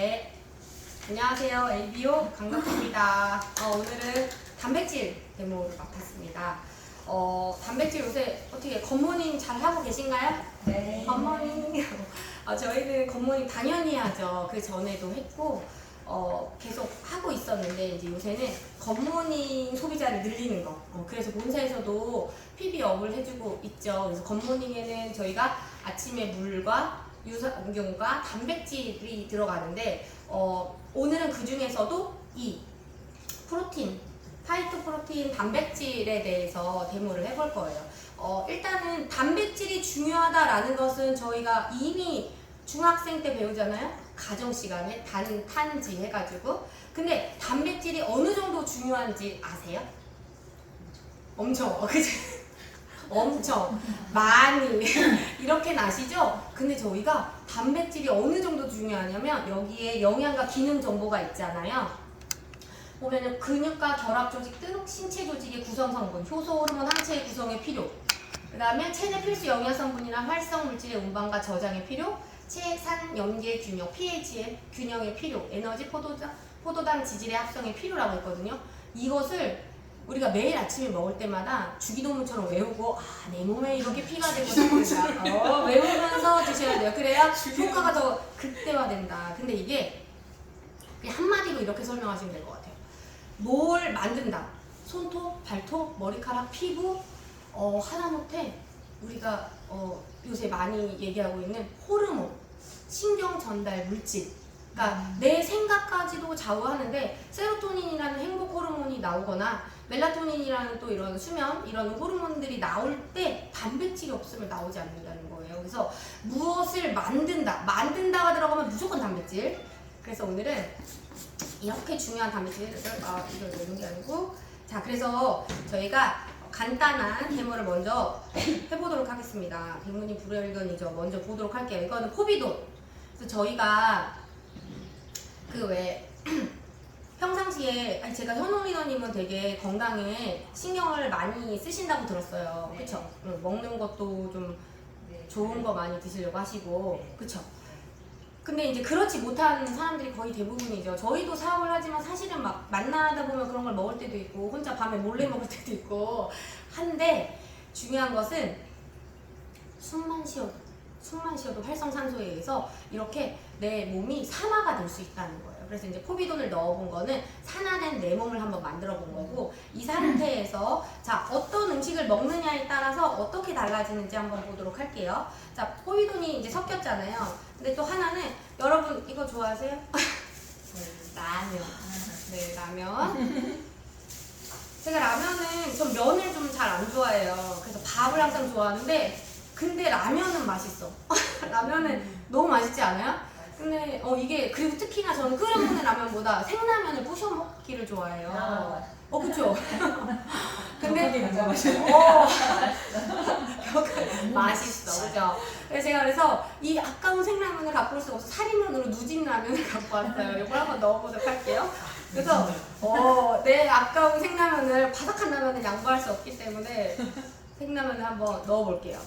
네. 안녕하세요. LBO 강덕입니다. 어, 오늘은 단백질 데모를 맡았습니다. 어, 단백질 요새 어떻게 겉모닝 잘 하고 계신가요? 네. 겉모닝. 어, 저희는 겉모닝 당연히 하죠. 그 전에도 했고, 어, 계속 하고 있었는데, 이제 요새는 겉모닝 소비자를 늘리는 거. 어, 그래서 본사에서도 PB업을 해주고 있죠. 그래서 겉모닝에는 저희가 아침에 물과 유산균과 단백질이 들어가는데, 어, 오늘은 그 중에서도 이 프로틴, 파이토 프로틴 단백질에 대해서 데모를 해볼 거예요. 어, 일단은 단백질이 중요하다라는 것은 저희가 이미 중학생 때 배우잖아요. 가정 시간에 단, 탄지 해가지고. 근데 단백질이 어느 정도 중요한지 아세요? 엄청, 어, 그치? 엄청 많이 이렇게 나시죠? 근데 저희가 단백질이 어느 정도 중요하냐면 여기에 영양과 기능 정보가 있잖아요. 보면은 근육과 결합 조직 등 신체 조직의 구성 성분, 효소 호르몬 항체의 구성에 필요. 그다음에 체내 필수 영양 성분이나 활성 물질의 운반과 저장에 필요. 체산 염계 균형, pH의 균형에 필요. 에너지 포도당 지질의 합성에 필요라고 했거든요. 이것을 우리가 매일 아침에 먹을 때마다 주기도문처럼 외우고 아 내 몸에 이렇게 피가 되고 어, 외우면서 드셔야 돼요. 그래야 효과가 더 극대화된다. 근데 이게 한마디로 이렇게 설명하시면 될 것 같아요. 뭘 만든다. 손톱, 발톱, 머리카락, 피부, 어, 하다못해 우리가 어, 요새 많이 얘기하고 있는 호르몬, 신경 전달 물질. 그러니까 내 생각까지도 좌우하는데 세로토닌이라는 행복 호르몬이 나오거나 멜라토닌이라는 또 이런 수면 이런 호르몬들이 나올 때 단백질이 없으면 나오지 않는다는 거예요. 그래서 무엇을 만든다, 만든다가 들어가면 무조건 단백질. 그래서 오늘은 이렇게 중요한 단백질을 아 이걸 내는 게 아니고 자 그래서 저희가 간단한 데모를 먼저 해보도록 하겠습니다. 대문이 불여일견이죠. 먼저 보도록 할게요. 이거는 포비돈. 그래서 저희가 그왜 평상시에 아니 제가 현웅 리더님은 되게 건강에 신경을 많이 쓰신다고 들었어요. 네. 그쵸? 응, 먹는 것도 좀 네. 좋은 거 많이 드시려고 하시고 그쵸? 근데 이제 그렇지 못한 사람들이 거의 대부분이죠. 저희도 사업을 하지만 사실은 막 만나다 보면 그런 걸 먹을 때도 있고 혼자 밤에 몰래 먹을 때도 있고 한데 중요한 것은 숨만 쉬어도 숨만 쉬어도 활성산소에 의해서 이렇게 내 몸이 산화가 될 수 있다는 거예요. 그래서 이제 포비돈을 넣어본 거는 산화된 내 몸을 한번 만들어 본 거고 이 상태에서 자 어떤 음식을 먹느냐에 따라서 어떻게 달라지는지 한번 보도록 할게요. 자 포비돈이 이제 섞였잖아요. 근데 또 하나는 여러분 이거 좋아하세요? 라면. 네 라면. 제가 라면은 전 면을 좀 잘 안 좋아해요. 그래서 밥을 항상 좋아하는데 근데 라면은 맛있어. 라면은 너무 맛있지 않아요? 근데 어 이게 그리고 특히나 저는 끓여 먹는 라면보다 생라면을 부셔 먹기를 좋아해요. 아, 어 그쵸? 근데 근데 먼저 마셔. 어 맛있어 그죠? 그래서 제가 그래서 이 아까운 생라면을 갖고 올 수가 없어 살인면으로 누진 라면을 갖고 왔어요. 이걸 한번 넣어보도록 할게요. 그래서 어, 내 아까운 생라면을 바삭한 라면을 양보할 수 없기 때문에 생라면을 한번 넣어볼게요.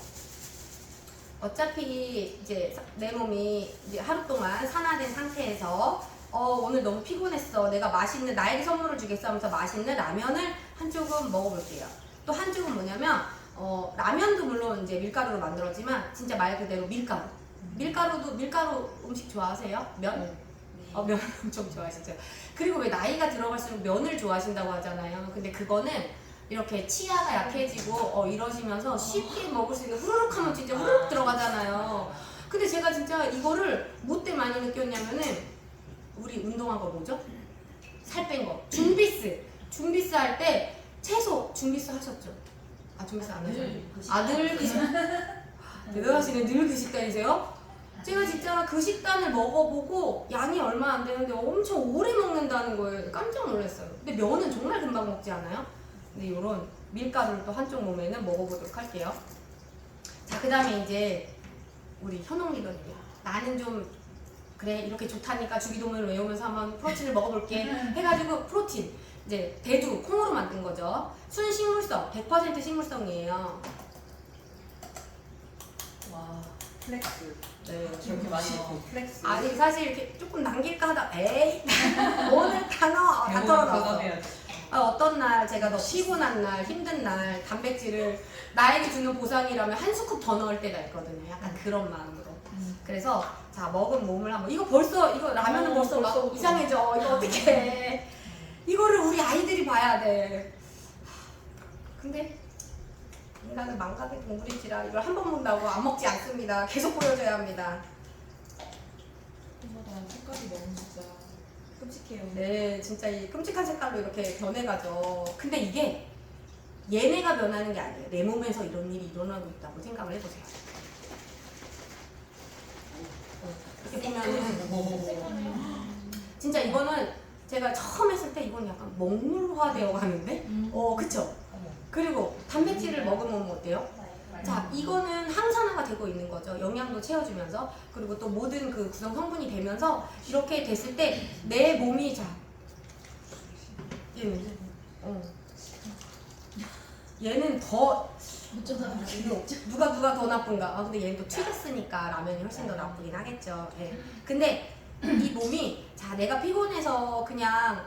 어차피 이제 내 몸이 이제 하루 동안 산화된 상태에서 어 오늘 너무 피곤했어. 내가 맛있는 나에게 선물을 주겠어 하면서 맛있는 라면을 한 조금 먹어볼게요. 또 한 조금 뭐냐면 어 라면도 물론 이제 밀가루로 만들었지만 진짜 말 그대로 밀가루. 밀가루도 밀가루 음식 좋아하세요? 면? 어, 면 엄청 좋아하시죠. 그리고 왜 나이가 들어갈수록 면을 좋아하신다고 하잖아요. 근데 그거는 이렇게 치아가 약해지고 어, 이러시면서 쉽게 먹을 수 있는 후루룩 하면 진짜 후루룩 들어가잖아요. 근데 제가 진짜 이거를 뭐 때 많이 느꼈냐면은 우리 운동한 거 뭐죠? 살 뺀 거. 준비스. 준비스 할 때 채소 준비스 하셨죠? 아 준비스 안 하셨죠? 아들 그 식단 대단하시네 늘그 식단이세요? 제가 진짜 그 식단을 먹어보고 양이 얼마 안 되는데 엄청 오래 먹는다는 거예요 깜짝 놀랐어요 근데 면은 정말 금방 먹지 않아요? 근데 이런 밀가루를 또 한쪽 몸에는 먹어보도록 할게요 자 그 다음에 이제 우리 현웅 리더님 나는 좀 그래 이렇게 좋다니까 주기도문을 외우면서 한번 프로틴을 먹어볼게 해가지고 프로틴 이제 대두 콩으로 만든 거죠 순식물성 100% 식물성이에요 와. 플렉스. 네. 기억이 많이 나고 플렉스. 아니 사실 이렇게 조금 남길까 하다 에이 오늘 단어 다 대본 털어놨어 과감해야지. 아, 어떤 날 제가 더 피곤한 날 힘든 날 단백질을 나에게 주는 보상이라면 한 스쿱 더 넣을 때가 있거든요. 약간 그런 마음으로. 그래서 자 먹은 몸을 한번 이거 벌써 이거 라면은 어, 벌써 막 벌써부터. 이상해져. 이거 어떻게 이거를 우리 아이들이 봐야 돼. 근데 인간은 망각의 동물인지라 이걸 한 번 본다고 안 먹지 않습니다. 계속 보여줘야 합니다. 한마다 색깔이 너무 진짜 끔찍해요. 네, 진짜 이 끔찍한 색깔로 이렇게 변해가죠. 근데 이게 얘네가 변하는 게 아니에요. 내 몸에서 이런 일이 일어나고 있다고 생각을 해보세요. 이렇게 보면은 진짜 이거는 제가 처음 했을 때 이건 약간 먹물화되어 가는데, 어, 그쵸? 그리고 단백질을 먹으면 뭐 어때요? 자, 이거는 항산화가 되고 있는 거죠. 영양도 채워주면서. 그리고 또 모든 그 구성 성분이 되면서 이렇게 됐을 때 내 몸이 자, 얘는, 어. 얘는 더, 누가 누가 더 나쁜가? 아, 근데 얘는 또 튀겼으니까 라면이 훨씬 더 나쁘긴 하겠죠. 예. 근데 이 몸이, 자, 내가 피곤해서 그냥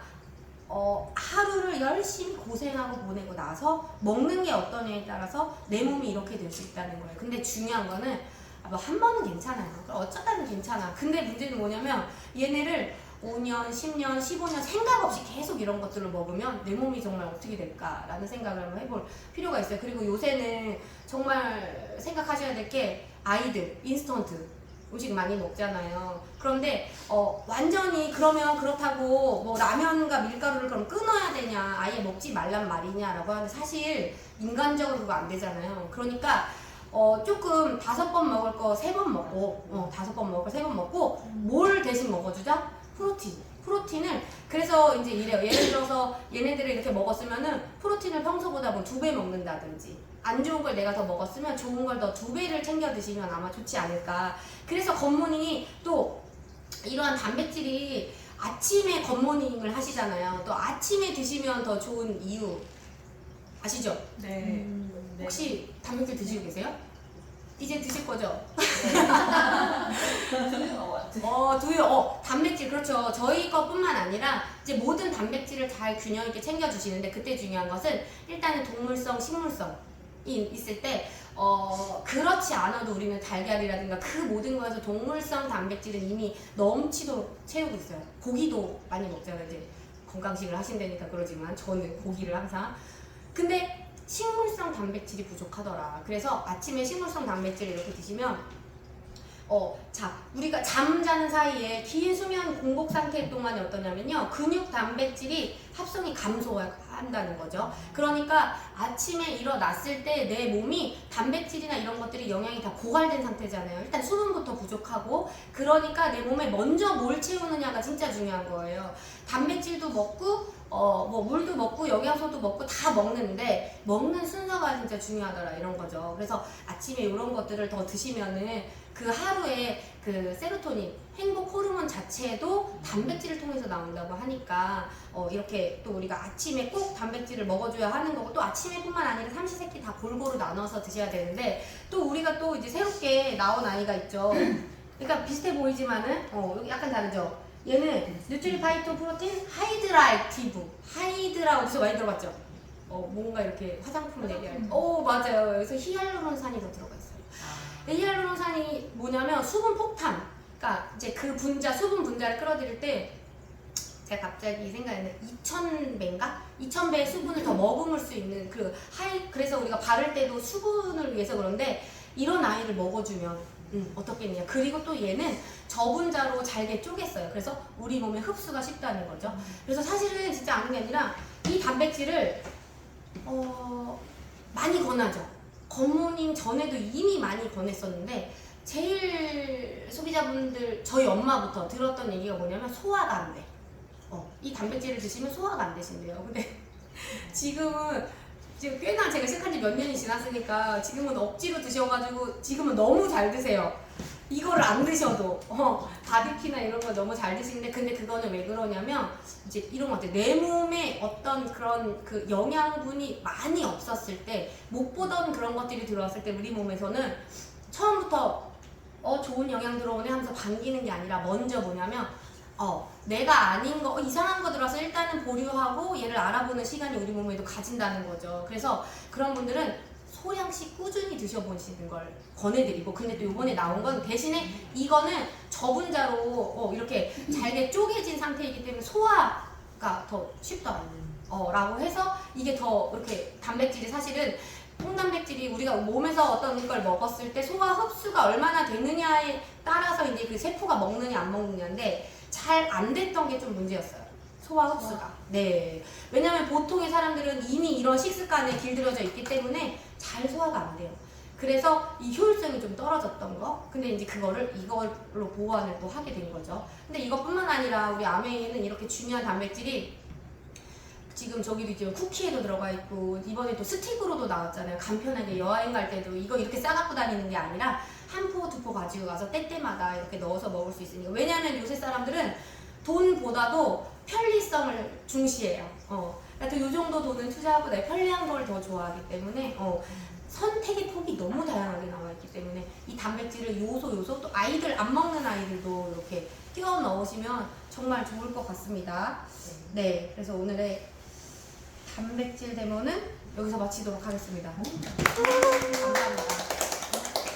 어, 하루를 열심히 고생하고 보내고 나서 먹는 게 어떠냐에 따라서 내 몸이 이렇게 될 수 있다는 거예요. 근데 중요한 거는 아, 뭐한 번은 괜찮아요. 어쩌다는 괜찮아. 근데 문제는 뭐냐면 얘네를 5년, 10년, 15년 생각 없이 계속 이런 것들을 먹으면 내 몸이 정말 어떻게 될까라는 생각을 한번 해볼 필요가 있어요. 그리고 요새는 정말 생각하셔야 될 게 아이들 인스턴트 음식 많이 먹잖아요. 그런데 어, 완전히 그러면 그렇다고 뭐 라면과 밀가루를 그럼 끊어야 되냐, 아예 먹지 말란 말이냐라고 하는데 사실 인간적으로 그거 안 되잖아요. 그러니까 어, 조금 다섯 번 먹을 거 세 번 먹고, 어, 다섯 번 먹을 거 세 번 먹고, 뭘 대신 먹어주자? 프로틴. 프로틴을, 그래서 이제 이래요. 예를 들어서 얘네들을 이렇게 먹었으면은 프로틴을 평소보다 뭐 두 배 먹는다든지, 안 좋은 걸 내가 더 먹었으면 좋은 걸 더 두 배를 챙겨 드시면 아마 좋지 않을까. 그래서 겉모닝이 또 이러한 단백질이 아침에 겉모닝을 하시잖아요. 또 아침에 드시면 더 좋은 이유 아시죠? 네. 혹시 단백질 드시고 계세요? 이제 드실 거죠? 어, 두유, 어, 단백질, 그렇죠. 저희 것뿐만 아니라 이제 모든 단백질을 잘 균형 있게 챙겨주시는데 그때 중요한 것은 일단은 동물성, 식물성이 있을 때, 어, 그렇지 않아도 우리는 달걀이라든가 그 모든 거에서 동물성 단백질은 이미 넘치도록 채우고 있어요. 고기도 많이 먹잖아요. 이제 건강식을 하신다니까 그러지만 저는 고기를 항상. 근데 식물성 단백질이 부족하더라. 그래서 아침에 식물성 단백질을 이렇게 드시면 어, 자, 우리가 잠자는 사이에 긴 수면 공복 상태 동안에 어떠냐면요. 근육 단백질이 합성이 감소한다는 거죠. 그러니까 아침에 일어났을 때 내 몸이 단백질이나 이런 것들이 영양이 다 고갈된 상태잖아요. 일단 수분부터 부족하고 그러니까 내 몸에 먼저 뭘 채우느냐가 진짜 중요한 거예요. 단백질도 먹고 어, 뭐 물도 먹고 영양소도 먹고 다 먹는데 먹는 순서가 진짜 중요하더라 이런 거죠. 그래서 아침에 이런 것들을 더 드시면은 그 하루에 그 세로토닌 행복 호르몬 자체도 단백질을 통해서 나온다고 하니까 어, 이렇게 또 우리가 아침에 꼭 단백질을 먹어줘야 하는 거고 또 아침에뿐만 아니라 삼시세끼 다 골고루 나눠서 드셔야 되는데 또 우리가 또 이제 새롭게 나온 아이가 있죠. 그러니까 비슷해 보이지만은 어, 약간 다르죠. 얘는 뉴트리 파이토 프로틴 하이드라이티브 하이드라 어디서 많이 들어봤죠? 어 뭔가 이렇게 화장품 얘기할 때. 오 맞아요. 여기서 히알루론산이 더 들어가 있어요. 히알루론산이 뭐냐면 수분 폭탄. 그러니까 이제 그 분자 수분 분자를 끌어들일 때 제가 갑자기 생각했는데 2,000배인가? 2,000배의 수분을 더 머금을 수 있는 그 하이 그래서 우리가 바를 때도 수분을 위해서 그런데 이런 아이를 먹어주면 음, 어떻겠냐. 그리고 또 얘는 저분자로 잘게 쪼갰어요. 그래서 우리 몸에 흡수가 쉽다는 거죠. 그래서 사실은 진짜 아는 게 아니라 이 단백질을 어, 많이 권하죠. 겉모닝 전에도 이미 많이 권했었는데 제일 소비자분들 저희 엄마부터 들었던 얘기가 뭐냐면 소화가 안 돼. 어, 이 단백질을 드시면 소화가 안 되신대요. 근데 지금은 지금 꽤나 제가 시작한 지 몇 년이 지났으니까 지금은 억지로 드셔가지고 지금은 너무 잘 드세요. 이거를 안 드셔도 어, 바비키나 이런 거 너무 잘 드시는데 근데 그거는 왜 그러냐면 이제 이런 것 같아요. 내 몸에 어떤 그런 그 영양분이 많이 없었을 때 못 보던 그런 것들이 들어왔을 때 우리 몸에서는 처음부터 어 좋은 영양 들어오네 하면서 반기는 게 아니라 먼저 뭐냐면 어 내가 아닌 거 어, 이상한 거 들어서 일단은 보류하고 얘를 알아보는 시간이 우리 몸에도 가진다는 거죠. 그래서 그런 분들은 소량씩 꾸준히 드셔보시는 걸 권해드리고 근데 또 이번에 나온 건 대신에 이거는 저분자로 어, 이렇게 잘게 쪼개진 상태이기 때문에 소화가 더 쉽다 어, 라고 해서 이게 더 이렇게 단백질이 사실은 홍단백질이 우리가 몸에서 어떤 걸 먹었을 때 소화 흡수가 얼마나 되느냐에 따라서 이제 그 세포가 먹느냐 안 먹느냐인데 잘 안 됐던 게 좀 문제였어요. 소화 흡수가. 네. 왜냐면 보통의 사람들은 이미 이런 식습관에 길들여져 있기 때문에 잘 소화가 안 돼요. 그래서 이 효율성이 좀 떨어졌던 거. 근데 이제 그거를 이걸로 보완을 또 하게 된 거죠. 근데 이것뿐만 아니라 우리 아메이는 이렇게 중요한 단백질이 지금 저기도 이제 쿠키에도 들어가 있고 이번에 또 스틱으로도 나왔잖아요. 간편하게 여행 갈 때도 이거 이렇게 싸갖고 다니는 게 아니라 한 포 두 포 가지고 가서 때때마다 이렇게 넣어서 먹을 수 있으니까 왜냐하면 요새 사람들은 돈보다도 편리성을 중시해요. 어. 그러니까 요 정도 돈을 투자하고 내 편리한 걸 더 좋아하기 때문에 어, 선택의 폭이 너무 다양하게 나와 있기 때문에 이 단백질을 요소 요소 또 아이들 안 먹는 아이들도 이렇게 끼워 넣으시면 정말 좋을 것 같습니다. 네, 그래서 오늘의 단백질 데모는 여기서 마치도록 하겠습니다. 감사합니다.